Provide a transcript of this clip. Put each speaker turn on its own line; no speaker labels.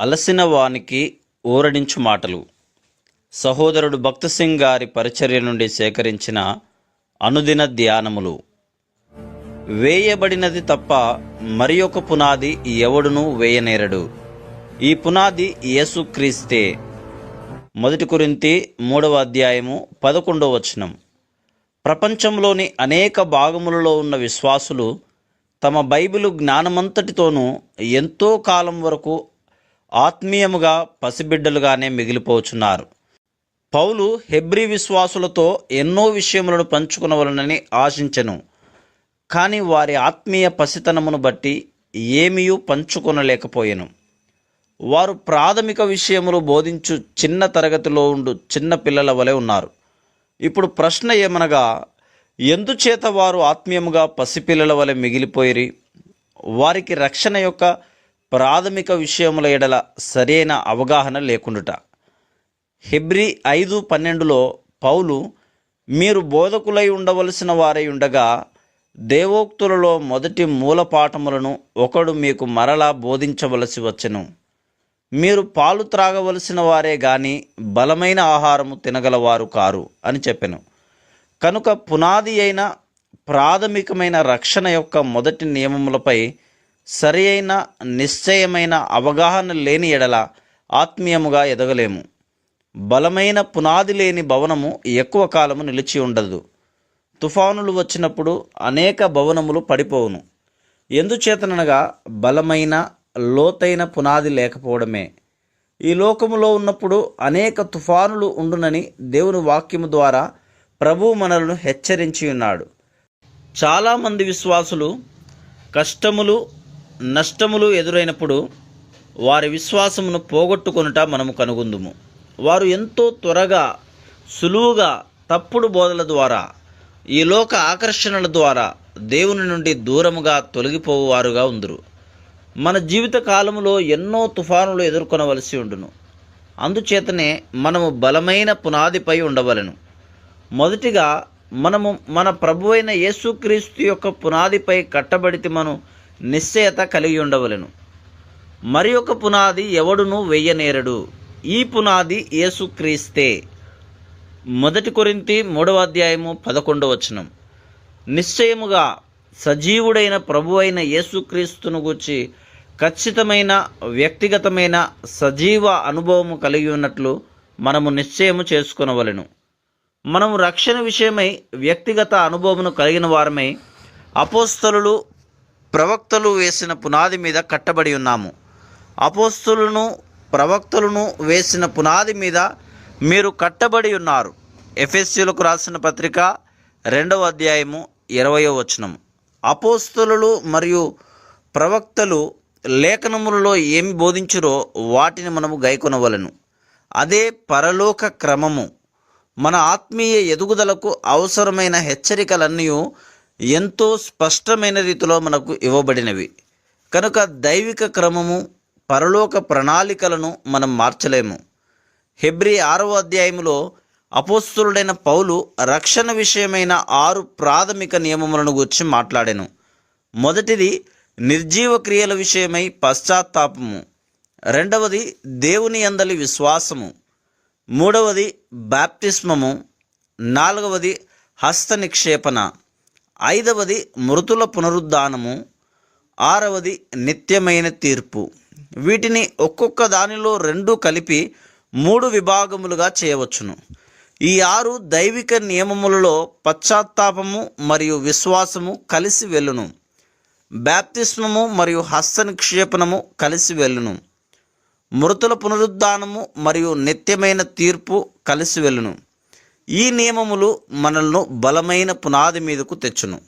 అలసిన వానికి ఊరడించు మాటలు. సహోదరుడు భక్త సింగ్ గారి పరిచర్య నుండి సేకరించిన అనుదిన ధ్యానములు. వేయబడినది తప్ప మరి ఒక పునాది ఎవడును వేయనేరడు. ఈ పునాది యేసుక్రీస్తే మొదటి కురింతి మూడవ అధ్యాయము పదకొండవ వచనం. ప్రపంచంలోని అనేక భాగములలో ఉన్న విశ్వాసులు తమ బైబిలు జ్ఞానమంతటితోనూ ఎంతో కాలం వరకు ఆత్మీయముగా పసిబిడ్డలుగానే మిగిలిపోచున్నారు. పౌలు హెబ్రీ విశ్వాసులతో ఎన్నో విషయములను పంచుకునవలనని ఆశించెను. కానీ వారి ఆత్మీయ పసితనమును బట్టి ఏమీయూ పంచుకొనలేకపోయాను. వారు ప్రాథమిక విషయములు బోధించు చిన్న తరగతిలో ఉండు చిన్న పిల్లల వలె ఉన్నారు. ఇప్పుడు ప్రశ్న ఏమనగా ఎందుచేత వారు ఆత్మీయముగా పసిపిల్లల వలె మిగిలిపోయిరి? వారికి రక్షణ యొక్క ప్రాథమిక విషయముల ఎడల సరైన అవగాహన లేకుండుట. హెబ్రి ఐదు పన్నెండులో పౌలు మీరు బోధకులై ఉండవలసిన వారై ఉండగా దేవోక్తులలో మొదటి మూల పాఠములను ఒకడు మీకు మరలా బోధించవలసి వచ్చెను. మీరు పాలు త్రాగవలసిన వారే గాని బలమైన ఆహారము తినగలవారు కారు అని చెప్పెను. కనుక పునాది అయిన ప్రాథమికమైన రక్షణ యొక్క మొదటి నియమములపై సరి అయిన నిశ్చయమైన అవగాహన లేని ఎడల ఆత్మీయముగా ఎదగలేము. బలమైన పునాది లేని భవనము ఎక్కువ కాలము నిలిచి ఉండదు. తుఫానులు వచ్చినప్పుడు అనేక భవనములు పడిపోవును. ఎందుచేతనగా బలమైన లోతైన పునాది లేకపోవడమే. ఈ లోకములో ఉన్నప్పుడు అనేక తుఫానులు ఉండునని దేవుని వాక్యము ద్వారా ప్రభు మనలను హెచ్చరించి ఉన్నాడు. చాలామంది విశ్వాసులు కష్టములు నష్టములు ఎదురైనప్పుడు వారి విశ్వాసమును పోగొట్టుకొనుట మనము కనుగొందుము. వారు ఎంతో త్వరగా సులువుగా తప్పుడు బోధల ద్వారా ఈ లోక ఆకర్షణల ద్వారా దేవుని నుండి దూరముగా తొలగిపోవారుగా ఉందరు. మన జీవిత కాలములో ఎన్నో తుఫానులు ఎదుర్కొనవలసి ఉండును. అందుచేతనే మనము బలమైన పునాదిపై ఉండవలను. మొదటిగా మనము మన ప్రభు అయిన యేసుక్రీస్తు యొక్క పునాదిపై కట్టబడితే మనం నిశ్చయత కలిగి ఉండవలను. మరి ఒక పునాది ఎవడును వెయ్యనేరడు ఈ పునాది యేసుక్రీస్తే మొదటి కొరింతి మూడవ అధ్యాయము పదకొండవ వచనం. నిశ్చయముగా సజీవుడైన ప్రభు అయిన యేసుక్రీస్తును గూర్చి ఖచ్చితమైన వ్యక్తిగతమైన సజీవ అనుభవము కలిగి ఉన్నట్లు మనము నిశ్చయము చేసుకొనవలెను. మనము రక్షణ విషయమై వ్యక్తిగత అనుభవమును కలిగిన వారమై అపోస్తలు ప్రవక్తలు వేసిన పునాది మీద కట్టబడి ఉన్నాము. అపోస్తులను ప్రవక్తలను వేసిన పునాది మీద మీరు కట్టబడి ఉన్నారు. ఎఫ్ఎస్సీలకు రాసిన పత్రిక రెండవ అధ్యాయము ఇరవయో వచనం అపోస్తులు మరియు ప్రవక్తలు లేఖనములలో ఏమి బోధించురో వాటిని మనము గైకొనవలను. అదే పరలోక క్రమము. మన ఆత్మీయ ఎదుగుదలకు అవసరమైన హెచ్చరికలన్నీ ఎంతో స్పష్టమైన రీతిలో మనకు ఇవ్వబడినవి. కనుక దైవిక క్రమము పరలోక ప్రణాళికలను మనం మార్చలేము. హెబ్రి ఆరవ అధ్యాయములో అపోస్తులుడైన పౌలు రక్షణ విషయమైన ఆరు ప్రాథమిక నియమములను గురించి మాట్లాడాను. మొదటిది నిర్జీవ క్రియల విషయమై పశ్చాత్తాపము. రెండవది దేవుని అందలి విశ్వాసము. మూడవది బాప్తిస్మము. నాలుగవది హస్త నిక్షేపణ ఐదవది మృతుల పునరుద్ధానము ఆరవది నిత్యమైన తీర్పు. వీటిని ఒక్కొక్క దానిలో రెండు కలిపి మూడు విభాగములుగా చేయవచ్చును. ఈ ఆరు దైవిక నియమములలో పశ్చాత్తాపము మరియు విశ్వాసము కలిసి వెళ్ళును. బ్యాప్తిస్మము మరియు హస్త నిక్షేపణము కలిసి వెళ్ళును. మృతుల పునరుద్ధానము మరియు నిత్యమైన తీర్పు కలిసి వెళ్ళును. ఈ నియమములు మనల్ని బలమైన పునాది మీదకు తెచ్చును.